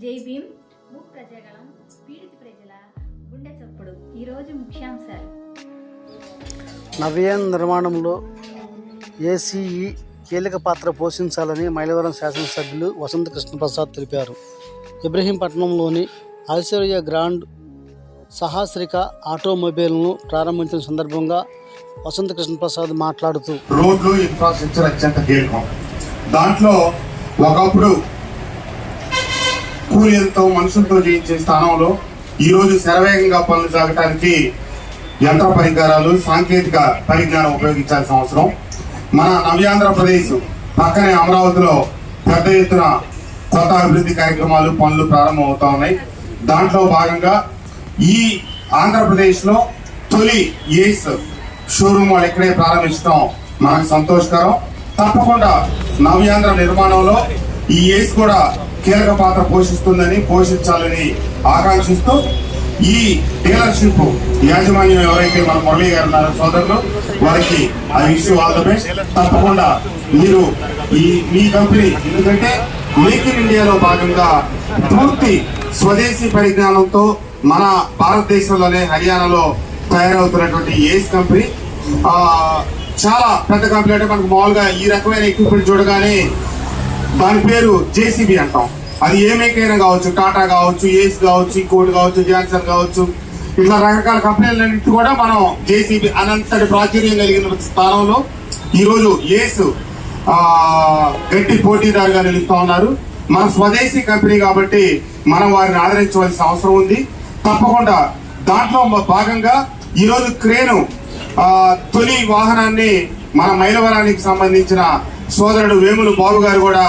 జై భీమ్. భూ ప్రజాగళం పీడిత ప్రజల గుండె చప్పుడు. ఈరోజు ముఖ్యాంశాలు. నవ్యాన్ నిర్మాణంలో ఏసీఈ కీలక పాత్ర పోషించాలని మైలవరం శాసనసభ్యులు వసంత కృష్ణప్రసాద్ తెలిపారు. ఇబ్రహీంపట్నంలోని ఐశ్వర్య గ్రాండ్ సహాశ్రిక ఆటోమొబైల్ను ప్రారంభించిన సందర్భంగా వసంత కృష్ణప్రసాద్ మాట్లాడుతూ రోడ్లు ఇన్ఫ్రాస్ట్రక్చర్ అత్యంత కీలకం దాంట్లో ఒకప్పుడు కూలీలతో మనుషులతో చేయించే స్థానంలో ఈ రోజు శరవేగంగా పనులు సాగటానికి యంత్ర పరికరాలు సాంకేతిక పరిజ్ఞానం ఉపయోగించాల్సిన అవసరం. మన నవ్యాంధ్రప్రదేశ్ పక్కనే అమరావతిలో పెద్ద ఎత్తున కొత్త అభివృద్ధి కార్యక్రమాలు పనులు ప్రారంభమవుతా ఉన్నాయి. దాంట్లో భాగంగా ఈ ఆంధ్రప్రదేశ్లో తొలి ఏస్ షోరూమ్ వాళ్ళు ఇక్కడే ప్రారంభించడం మనకు సంతోషకరం. తప్పకుండా నవ్యాంధ్ర నిర్మాణంలో ఈ ఏస్ కూడా కీలక పాత్ర పోషిస్తుందని పోషించాలని ఆకాంక్షిస్తూ ఈ డీలర్షిప్ యాజమాన్యం ఎవరైతే మన మురళీ గారు ఉన్నారో సోదరులు వారికి I wish all the best. తప్పకుండా మీరు ఈ మీ కంపెనీ ఎందుకంటే మేక్ ఇన్ ఇండియాలో భాగంగా పూర్తి స్వదేశీ పరిజ్ఞానంతో మన భారతదేశంలోనే హర్యానాలో తయారవుతున్నటువంటి ఏస్ కంపెనీ. చాలా పెద్ద కంపెనీ అంటే మనకు మామూలుగా ఈ రకమైన ఎక్విప్మెంట్ చూడగానే దాని పేరు జేసీబీ అంటాం. అది ఏ మేకైనా కావచ్చు టాటా కావచ్చు ఏస్ కావచ్చు ఇంకోటి కావచ్చు జాన్సన్ కావచ్చు. ఇట్లా రకరకాల కంపెనీలన్నింటి కూడా మనం జేసీబీ అనంతటి ప్రాచుర్యం కలిగిన స్థానంలో ఈరోజు ఏస్ గట్టి పోటీదారుగా నిలుస్తూ ఉన్నారు. మన స్వదేశీ కంపెనీ కాబట్టి మనం వారిని ఆదరించవలసిన అవసరం ఉంది. తప్పకుండా దాంట్లో భాగంగా ఈరోజు క్రేను తొలి వాహనాన్ని మన మైలవరానికి సంబంధించిన సోదరుడు వేములు బాబు గారు కూడా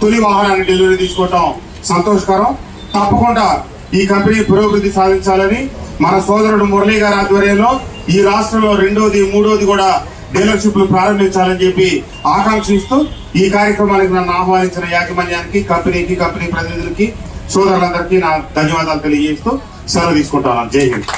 తొలి వాహనాన్ని డెలివరీ తీసుకోవటం సంతోషకరం. తప్పకుండా ఈ కంపెనీ పురోభివృద్ధి సాధించాలని మన సోదరుడు మురళీ గారి ఆధ్వర్యంలో ఈ రాష్ట్రంలో రెండోది మూడోది కూడా డీలర్షిప్లు ప్రారంభించాలని చెప్పి ఆకాంక్షిస్తూ ఈ కార్యక్రమానికి నన్ను ఆహ్వానించిన యాజమాన్యానికి కంపెనీకి కంపెనీ ప్రతినిధులకి సోదరులందరికీ నా ధన్యవాదాలు తెలియజేస్తూ సెలవు తీసుకుంటాను జై హింద్.